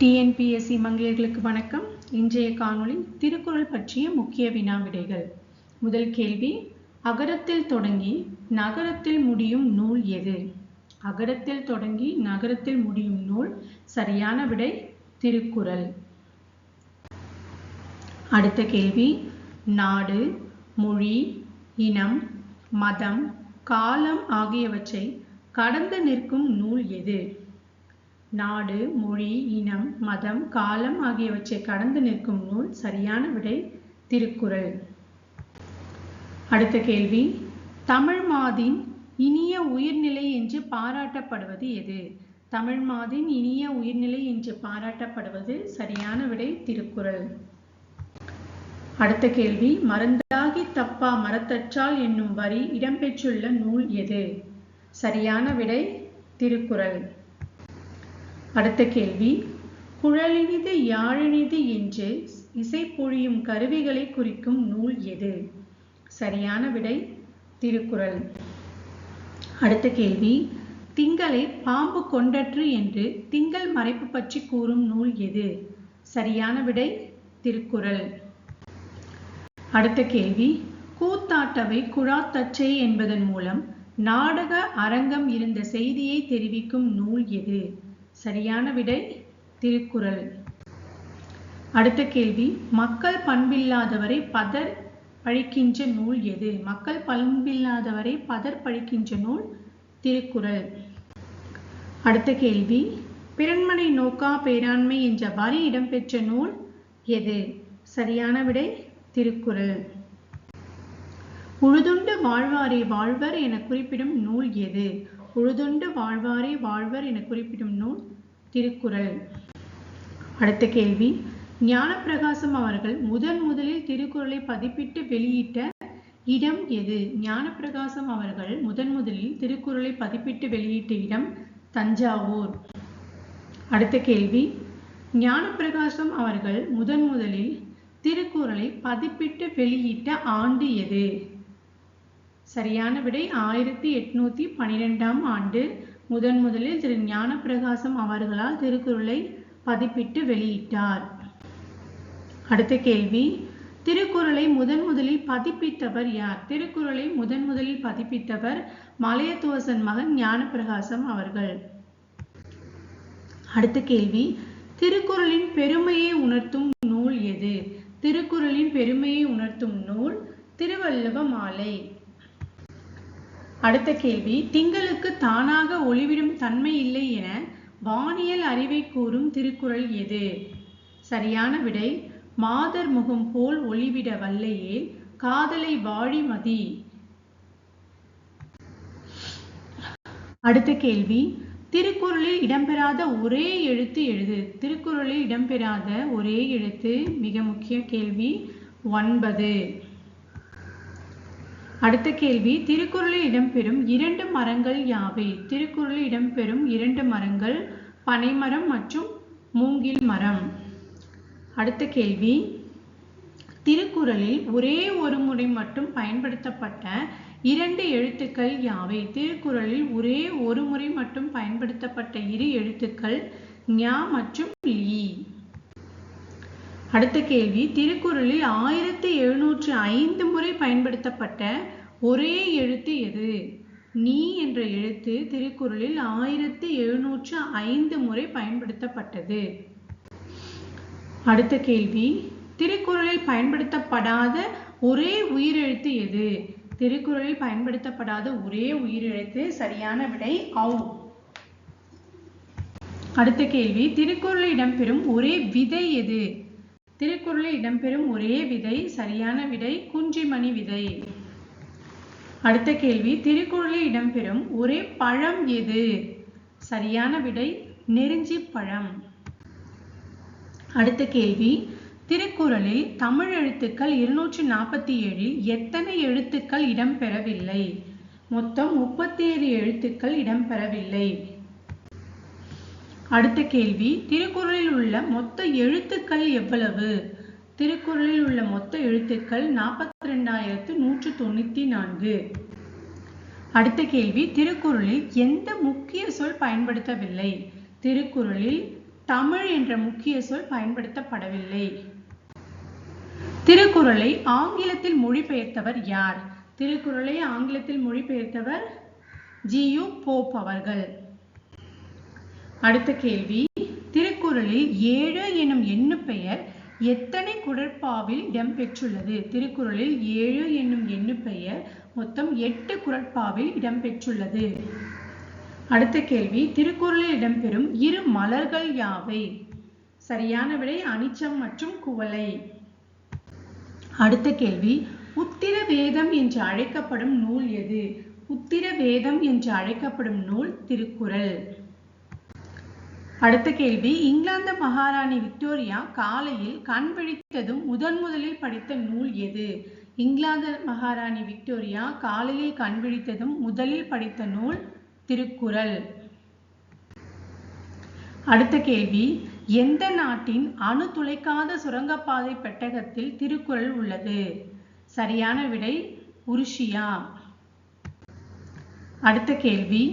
TNPSC மங்கையர்களுக்கு வணக்கம். இன்றைய காணொளி திருக்குறள் பற்றிய முக்கிய வினா விடைகள் முதல் கேள்வி அகரத்தில் தொடங்கி நகரத்தில் முடியும் நூல் எது? அகரத்தில் தொடங்கி நகரத்தில் முடியும் நூல் சரியான விடை திருக்குறள். அடுத்த கேள்வி நாடு மொழி இனம் மதம் காலம் ஆகியவற்றை கடந்து நிற்கும் நூல் எது? நாடு மொழி இனம் மதம் காலம் ஆகியவற்றை கடந்து நிற்கும் நூல் சரியான விடை திருக்குறள். அடுத்த கேள்வி. தமிழ் மாதின் இனிய உயிர்நிலை என்று பாராட்டப்படுவது எது? தமிழ் மாதின் இனிய உயிர்நிலை என்று பாராட்டப்படுவது சரியான விடை திருக்குறள். அடுத்த கேள்வி. மருந்தாகி தப்பா மரத்தற்றால் என்னும் வரி இடம்பெற்றுள்ள நூல் எது? சரியான விடை திருக்குறள். அடுத்த கேள்வி. குழலினிது யாழினிது என்று இசை பொழியும் கருவிகளை குறிக்கும் நூல் எது? சரியான விடை திருக்குறள். அடுத்த கேள்வி. திங்களை பாம்பு கொண்டற்று என்று திங்கள் மறைப்பு பற்றி கூறும் நூல் எது? சரியான விடை திருக்குறள். அடுத்த கேள்வி. கூத்தாட்டவை குழாத்தச்சை என்பதன் மூலம் நாடக அரங்கம் இருந்த செய்தியை தெரிவிக்கும் நூல் எது? சரியான விடை திருக்குறள். அடுத்த கேள்வி மக்கள் பண்பில்லாதவரை பதர் பழிக்கின்ற நூல் எது? மக்கள் பண்பில்லாதவரை பதர் பழிக்கின்ற நூல் திருக்குறள். அடுத்த கேள்வி பிறன்மனை நோக்கா பேராண்மை என்ற வரி இடம்பெற்ற நூல் எது? சரியான விடை திருக்குறள். உழுதுண்டு வாழ்வாரே வாழ்வர் என குறிப்பிடும் நூல் எது? உழுதுண்டு வாழ்வாரே வாழ்வர் என குறிப்பிடும் நூல் திருக்குறள். அடுத்த கேள்வி. ஞானப்பிரகாசம் அவர்கள் முதன் முதலில் திருக்குறளை பதிப்பிட்டு வெளியிட்ட இடம் எது? ஞானப்பிரகாசம் அவர்கள் முதன் முதலில் திருக்குறளை பதிப்பிட்டு வெளியிட்ட இடம் தஞ்சாவூர். அடுத்த கேள்வி. ஞானப்பிரகாசம் அவர்கள் முதன் முதலில் திருக்குறளை பதிப்பிட்டு வெளியிட்ட ஆண்டு எது? சரியான விடை ஆயிரத்தி எட்நூத்தி பனிரெண்டாம் ஆண்டு. முதன் முதலில் திரு ஞானப்பிரகாசம் அவர்களால் திருக்குறளை பதிப்பிட்டு வெளியிட்டார். அடுத்த கேள்வி. திருக்குறளை முதன் முதலில் பதிப்பித்தவர் யார்? திருக்குறளை முதன் முதலில் பதிப்பித்தவர் மலையத்துவசன் மகன் ஞானப்பிரகாசம் அவர்கள். அடுத்த கேள்வி. திருக்குறளின் பெருமையை உணர்த்தும் நூல் எது? திருக்குறளின் பெருமையை உணர்த்தும் நூல் திருவள்ளுவ மாலை. அடுத்த கேள்வி திங்களுக்கு தானாக ஒளிவிடும் தன்மை இல்லை என வானியல் அறிவை கூறும் திருக்குறள் எது? சரியான விடை மாதர் முகம் போல் ஒளிவிட வல்லையே காதலை வாழிமதி அடுத்த கேள்வி திருக்குறளில் இடம்பெறாத ஒரே எழுத்து எழுது திருக்குறளில் இடம்பெறாத ஒரே எழுத்து மிக முக்கிய கேள்வி ஒன்பது. அடுத்த கேள்வி திருக்குறளில் இடம்பெறும் இரண்டு மரங்கள் யாவை? திருக்குறளில் இடம்பெறும் இரண்டு மரங்கள் பனைமரம் மற்றும் மூங்கில் மரம். அடுத்த கேள்வி திருக்குறளில் ஒரே ஒரு முறை மட்டும் பயன்படுத்தப்பட்ட இரண்டு எழுத்துக்கள் யாவை? திருக்குறளில் ஒரே ஒரு முறை மட்டும் பயன்படுத்தப்பட்ட இரு எழுத்துக்கள் ஞா மற்றும் லீ அடுத்த கேள்வி திருக்குறளில் ஆயிரத்தி எழுநூற்று ஐந்து முறை பயன்படுத்தப்பட்ட ஒரே எழுத்து எது? நீ என்ற எழுத்து திருக்குறளில் ஆயிரத்தி எழுநூற்று ஐந்து முறை பயன்படுத்தப்பட்டது. அடுத்த கேள்வி திருக்குறளில் பயன்படுத்தப்படாத ஒரே உயிரெழுத்து எது? திருக்குறளில் பயன்படுத்தப்படாத ஒரே உயிரெழுத்து சரியான விடை ஔ. அடுத்த கேள்வி திருக்குறளில் இடம்பெறும் ஒரே விதை எது? திருக்குறளில் இடம்பெறும் ஒரே விதை சரியான விடை குன்றிமணி விதை. அடுத்த கேள்வி திருக்குறளில் இடம்பெறும் ஒரே பழம் எது? சரியான விடை நெருஞ்சி பழம். அடுத்த கேள்வி திருக்குறளில் தமிழ் எழுத்துக்கள் இருநூற்றி நாற்பத்தி ஏழில் எத்தனை எழுத்துக்கள் இடம்பெறவில்லை? மொத்தம் முப்பத்தி ஏழு எழுத்துக்கள் இடம்பெறவில்லை. அடுத்த கேள்வி திருக்குறளில் உள்ள மொத்த எழுத்துக்கள் எவ்வளவு? திருக்குறளில் உள்ள மொத்த எழுத்துக்கள் நாற்பத்தி ரெண்டாயிரத்து நூற்று தொண்ணூற்றி நான்கு. அடுத்த கேள்வி திருக்குறளில் எந்த முக்கிய சொல் பயன்படுத்தவில்லை? திருக்குறளில் தமிழ் என்ற முக்கிய சொல் பயன்படுத்தப்படவில்லை. திருக்குறளை ஆங்கிலத்தில் மொழிபெயர்த்தவர் யார்? திருக்குறளை ஆங்கிலத்தில் மொழிபெயர்த்தவர் ஜியு போப் அவர்கள். அடுத்த கேள்வி. திருக்குறளில் ஏழு எனும் எண்ணு பெயர் எத்தனை குரட்பாவில் இடம்பெற்றுள்ளது? திருக்குறளில் ஏழு என்னும் எண்ணு பெயர் மொத்தம் எட்டு குரட்பாவில் இடம்பெற்றுள்ளது. அடுத்த கேள்வி. திருக்குறளில் இடம்பெறும் இரு மலர்கள் யாவை? சரியான விடை அனிச்சம் மற்றும் குவளை. அடுத்த கேள்வி. உத்திர வேதம் என்று அழைக்கப்படும் நூல் எது? உத்திர வேதம் என்று அழைக்கப்படும் நூல் திருக்குறள். அடுத்த கேள்வி. இங்கிலாந்து மகாராணி விக்டோரியா காலையில் கண் விழித்ததும் முதன் முதலில் படித்த நூல் எது? இங்கிலாந்து மகாராணி விக்டோரியா காலையில் கண் விழித்ததும் முதலில் படித்த நூல் திருக்குறள். அடுத்த கேள்வி. எந்த நாட்டின் அணு துளைக்காத சுரங்கப்பாதை பெட்டகத்தில் திருக்குறள் உள்ளது? சரியான விடை உருஷியா அடுத்த கேள்வி.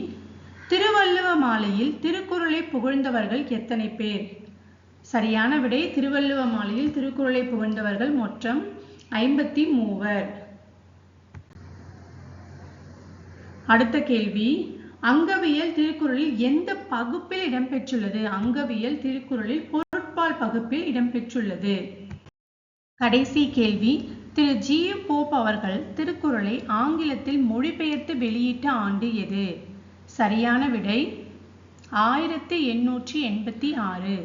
திருவள்ளுவ மாலையில் திருக்குறளை புகழ்ந்தவர்கள் எத்தனை பேர்? சரியான விடை திருவள்ளுவ மாலையில் திருக்குறளை புகழ்ந்தவர்கள் மொத்தம் ஐம்பத்தி மூவர் அடுத்த கேள்வி அங்கவியல் திருக்குறளில் எந்த பகுப்பில் இடம்பெற்றுள்ளது? அங்கவியல் திருக்குறளில் பொருட்பால் பகுப்பில் இடம்பெற்றுள்ளது. கடைசி கேள்வி திரு. ஜி. போப் அவர்கள் திருக்குறளை ஆங்கிலத்தில் மொழிபெயர்த்து வெளியிட்ட ஆண்டு எது? சரியான விடை ஆயிரத்தி எண்ணூற்றி எண்பத்தி ஆறு.